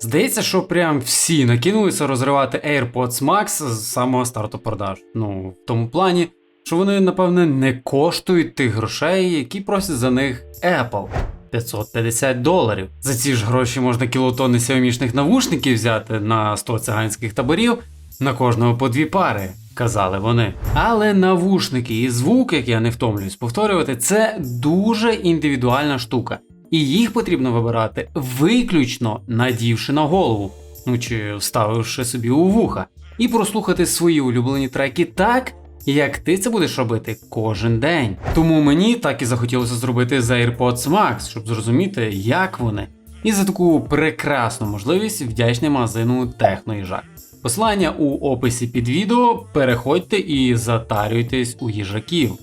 Здається, що прям всі накинулися розривати AirPods Max з самого старту продаж. Ну, в тому плані, що вони, напевне, не коштують тих грошей, які просять за них Apple. 550 доларів. За ці ж гроші можна кілотони сіомішних навушників взяти на 100 циганських таборів, на кожного по дві пари, казали вони. Але навушники і звук, як я не втомлююсь повторювати, це дуже індивідуальна штука. І їх потрібно вибирати виключно надівши на голову, ну чи вставивши собі у вуха, і прослухати свої улюблені треки так, як ти це будеш робити кожен день. Тому мені так і захотілося зробити за AirPods Max, щоб зрозуміти, як вони. І за таку прекрасну можливість вдячний магазину Техно Їжак. Посилання у описі під відео. Переходьте і затарюйтесь у їжаків.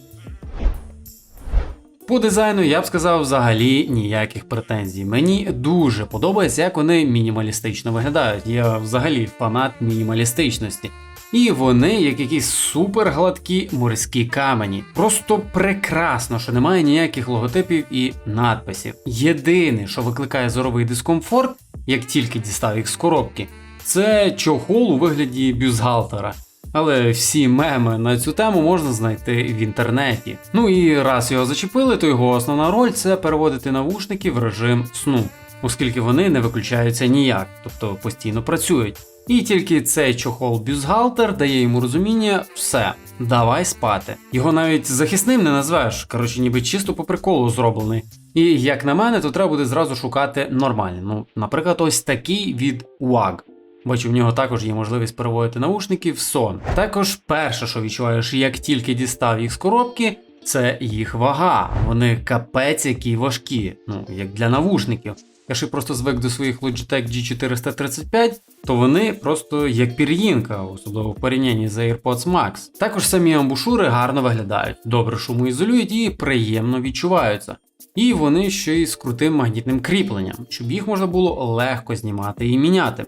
По дизайну я б сказав взагалі ніяких претензій. Мені дуже подобається, як вони мінімалістично виглядають. Я взагалі фанат мінімалістичності. І вони як якісь супер гладкі морські камені. Просто прекрасно, що немає ніяких логотипів і надписів. Єдине, що викликає зоровий дискомфорт, як тільки дістав їх з коробки, це чохол у вигляді бюзгалтера. Але всі меми на цю тему можна знайти в інтернеті. Ну і раз його зачепили, то його основна роль це переводити навушники в режим сну, оскільки вони не виключаються ніяк, тобто постійно працюють. І тільки цей чохол бюзгалтер дає йому розуміння все, давай спати. Його навіть захисним не назвеш, коротше, ніби чисто по приколу зроблений. І як на мене, то треба буде зразу шукати нормальний. Ну, наприклад, ось такий від WAG. Бачу, в нього також є можливість переводити наушники в сон. Також перше, що відчуваєш, як тільки дістав їх з коробки, це їх вага. Вони капець які важкі, ну як для навушників. Я ще просто звик до своїх Logitech G435, то вони просто як пір'їнка, особливо в порівнянні з AirPods Max. Також самі амбушури гарно виглядають, добре шумоізолюють і приємно відчуваються. І вони ще й з крутим магнітним кріпленням, щоб їх можна було легко знімати і міняти.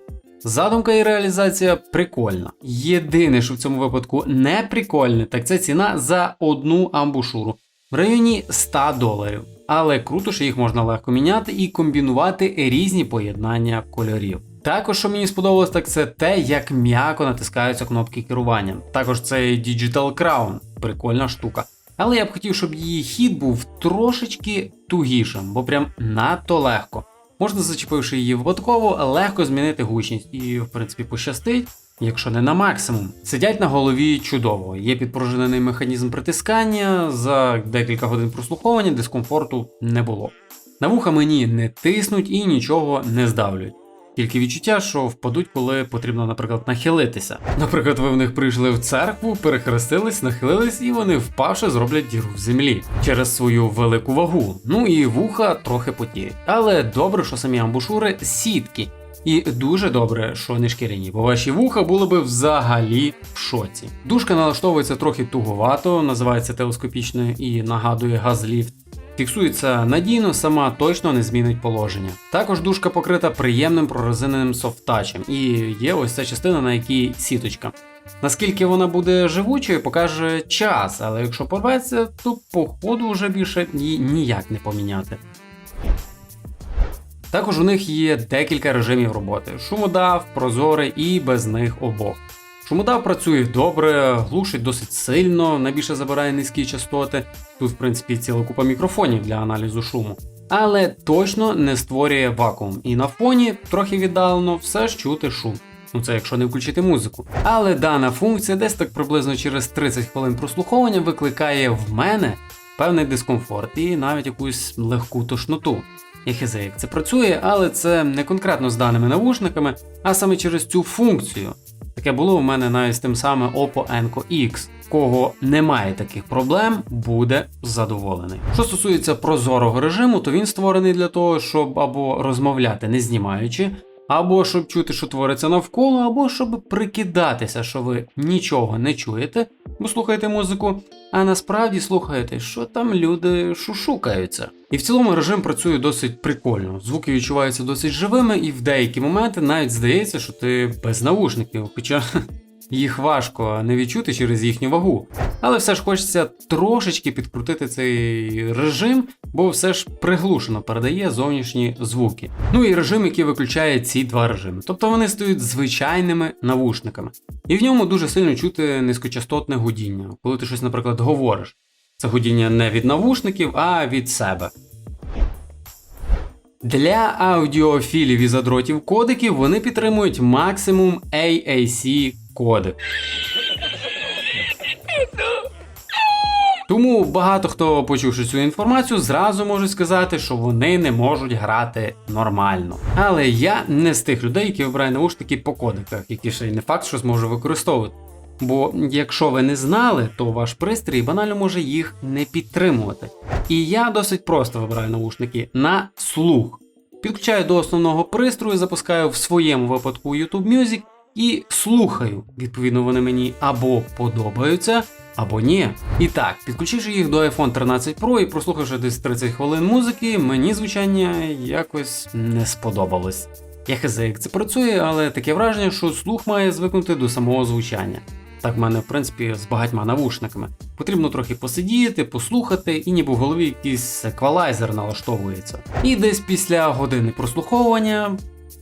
Задумка і реалізація прикольна. Єдине, що в цьому випадку не прикольне, так це ціна за одну амбушуру в районі 100 доларів. Але круто, що їх можна легко міняти і комбінувати різні поєднання кольорів. Також, що мені сподобалось, так це те, як м'яко натискаються кнопки керування. Також це Digital Crown, прикольна штука. Але я б хотів, щоб її хід був трошечки тугішим, бо прям надто легко. Можна, зачепивши її випадково, легко змінити гучність і, в принципі, пощастить, якщо не на максимум. Сидять на голові чудово, є підпружинений механізм притискання, за декілька годин прослуховування дискомфорту не було. На вуха мені не тиснуть і нічого не здавлюють. Тільки відчуття, що впадуть, коли потрібно, наприклад, нахилитися. Наприклад, ви в них прийшли в церкву, перехрестились, нахилились, і вони впавши зроблять діру в землі через свою велику вагу. Ну і вуха трохи потіють. Але добре, що самі амбушури сітки. І дуже добре, що не шкіряні, бо ваші вуха були би взагалі в шоці. Дужка налаштовується трохи туговато, називається телескопічною і нагадує газліфт. Фіксується надійно, сама точно не змінить положення. Також дужка покрита приємним прорезиненим софтачем, і є ось ця частина, на якій сіточка. Наскільки вона буде живучою, покаже час, але якщо порветься, то походу вже більше її ніяк не поміняти. Також у них є декілька режимів роботи: шумодав, прозорий і без них обох. Шумодав працює добре, глушить досить сильно, найбільше забирає низькі частоти. Тут, в принципі, ціла купа мікрофонів для аналізу шуму. Але точно не створює вакуум. І на фоні, трохи віддалено, все ж чути шум. Ну це якщо не включити музику. Але дана функція десь так приблизно через 30 хвилин прослуховування викликає в мене певний дискомфорт і навіть якусь легку тошноту. Я хизе, як це працює, але це не конкретно з даними навушниками, а саме через цю функцію. Таке було у мене навіть з тим самим Oppo Enco X. Кого немає таких проблем, буде задоволений. Що стосується прозорого режиму, то він створений для того, щоб або розмовляти не знімаючи, або щоб чути, що твориться навколо, або щоб прикидатися, що ви нічого не чуєте, бо слухаєте музику, а насправді слухаєте, що там люди шушукаються. І в цілому режим працює досить прикольно. Звуки відчуваються досить живими, і в деякі моменти навіть здається, що ти без наушників. Хоча їх важко не відчути через їхню вагу. Але все ж хочеться трошечки підкрутити цей режим, бо все ж приглушено передає зовнішні звуки. Ну і режим, який виключає ці два режими. Тобто вони стають звичайними навушниками. І в ньому дуже сильно чути низькочастотне гудіння, коли ти щось, наприклад, говориш. Це гудіння не від навушників, а від себе. Для аудіофілів і задротів кодиків вони підтримують максимум AAC кодек. Тому багато хто, почувши цю інформацію, зразу можуть сказати, що вони не можуть грати нормально. Але я не з тих людей, які вибирають наушники по кодеках, які ще й не факт, що зможу використовувати. Бо якщо ви не знали, то ваш пристрій банально може їх не підтримувати. І я досить просто вибираю наушники на слух. Підключаю до основного пристрою, запускаю в своєму випадку YouTube Music і слухаю. Відповідно, вони мені або подобаються, або ні. І так, підключивши їх до iPhone 13 Pro і прослухавши десь 30 хвилин музики, мені звучання якось не сподобалось. Я хз, як це працює, але таке враження, що слух має звикнути до самого звучання. Так в мене, в принципі, з багатьма навушниками. Потрібно трохи посидіти, послухати, і ніби в голові якийсь еквалайзер налаштовується. І десь після години прослуховування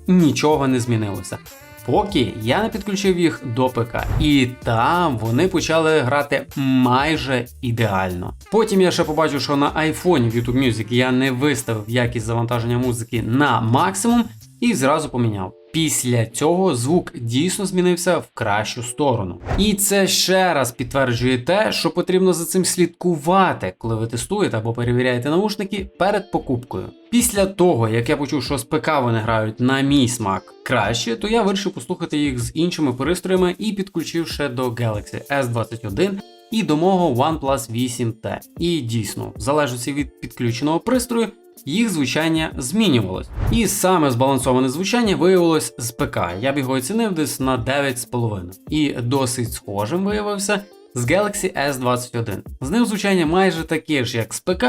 нічого не змінилося. Поки я не підключив їх до ПК, і там вони почали грати майже ідеально. Потім я ще побачив, що на iPhone в YouTube Music я не виставив якість завантаження музики на максимум і зразу поміняв. Після цього звук дійсно змінився в кращу сторону. І це ще раз підтверджує те, що потрібно за цим слідкувати, коли ви тестуєте або перевіряєте наушники перед покупкою. Після того, як я почув, що з ПК вони грають на мій смак краще, то я вирішив послухати їх з іншими пристроями і підключив ще до Galaxy S21 і до мого OnePlus 8T. І дійсно, в залежності від підключеного пристрою, їх звучання змінювалось. І саме збалансоване звучання виявилось з ПК. Я б його оцінив десь на 9,5. І досить схожим виявився з Galaxy S21. З ним звучання майже таке ж, як з ПК,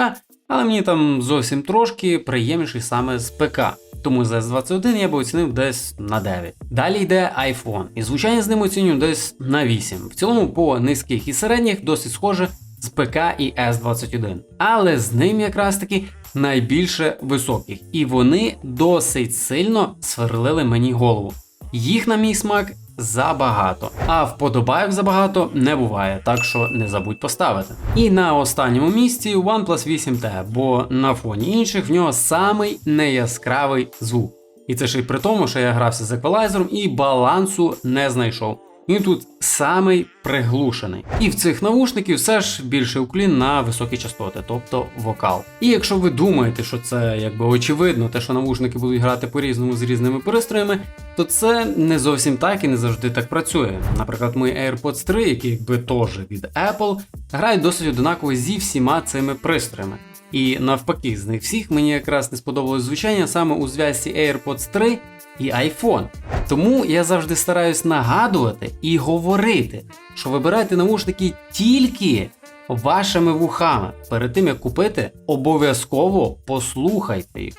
але мені там зовсім трошки приємніший саме з ПК. Тому з S21 я би оцінив десь на 9. Далі йде iPhone, і звучання з ним оцінюю десь на 8. В цілому по низьких і середніх досить схоже з ПК і S21. Але з ним якраз таки найбільше високих, і вони досить сильно сверлили мені голову. Їх на мій смак забагато, а вподобайок забагато не буває, так що не забудь поставити. І на останньому місці OnePlus 8T, бо на фоні інших в нього самий неяскравий звук. І це ще й при тому, що я грався з еквалайзером і балансу не знайшов. Він тут самий приглушений. І в цих навушників все ж більше уклін на високі частоти, тобто вокал. І якщо ви думаєте, що це якби очевидно, те, що навушники будуть грати по-різному з різними пристроями, то це не зовсім так і не завжди так працює. Наприклад, мої AirPods 3, які якби теж від Apple, грають досить одинаково зі всіма цими пристроями. І навпаки, з них всіх мені якраз не сподобалось звучання саме у зв'язці AirPods 3 і iPhone. Тому я завжди стараюсь нагадувати і говорити, що вибирайте наушники тільки вашими вухами. Перед тим як купити, обов'язково послухайте їх.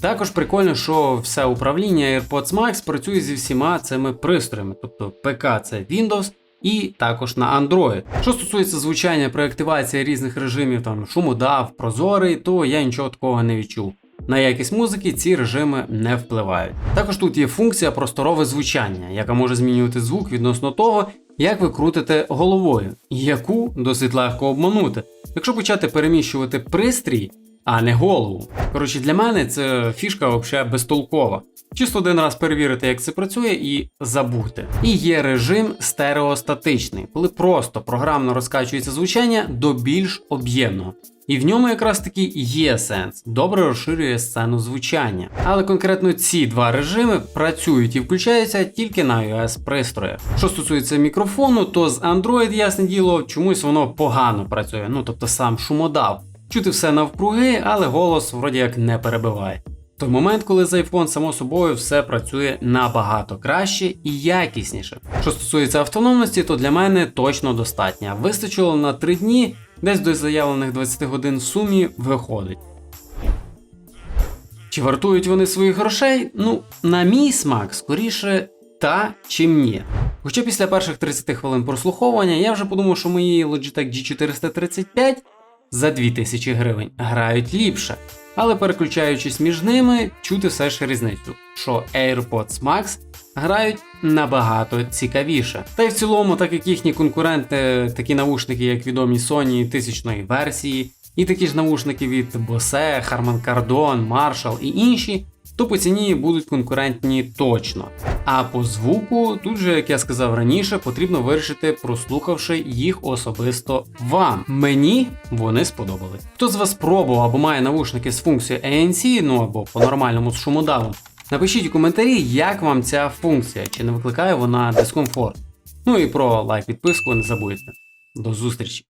Також прикольно, що все управління AirPods Max працює зі всіма цими пристроями, тобто ПК це Windows. І також на Android. Що стосується звучання при активації різних режимів, там шумодав, прозорий, то я нічого такого не відчув. На якість музики ці режими не впливають. Також тут є функція просторове звучання, яка може змінювати звук відносно того, як ви крутите головою, яку досить легко обманути. Якщо почати переміщувати пристрій, а не голову. Коротше, для мене це фішка взагалі безтолкова. Чисто один раз перевірити, як це працює, і забути. І є режим стереостатичний, коли просто програмно розкачується звучання до більш об'ємного. І в ньому якраз таки є сенс, добре розширює сцену звучання. Але конкретно ці два режими працюють і включаються тільки на iOS пристроях. Що стосується мікрофону, то з Android, ясне діло, чомусь воно погано працює, ну тобто сам шумодав. Чути все навкруги, але голос вроді як не перебиває. Той момент, коли з iPhone само собою все працює набагато краще і якісніше. Що стосується автономності, то для мене точно достатньо. Вистачило на 3 дні, десь до заявлених 20 годин в сумі виходить. Чи вартують вони своїх грошей? Ну, на мій смак, скоріше та чим ні. Хоча після перших 30 хвилин прослуховування я вже подумав, що мої Logitech G435 за 2000 гривень грають ліпше. Але переключаючись між ними, чути все ж різницю, що AirPods Max грають набагато цікавіше. Та й в цілому, так як їхні конкуренти, такі навушники, як відомі Sony тисячної версії, і такі ж навушники від Bose, Harman Kardon, Marshall і інші, то по ціні будуть конкурентні точно. А по звуку, тут же, як я сказав раніше, потрібно вирішити, прослухавши їх особисто вам. Мені вони сподобались. Хто з вас пробував або має навушники з функцією ANC, ну або по-нормальному з шумодавом, напишіть у коментарі, як вам ця функція, чи не викликає вона дискомфорт. Ну і про лайк підписку не забудьте. До зустрічі!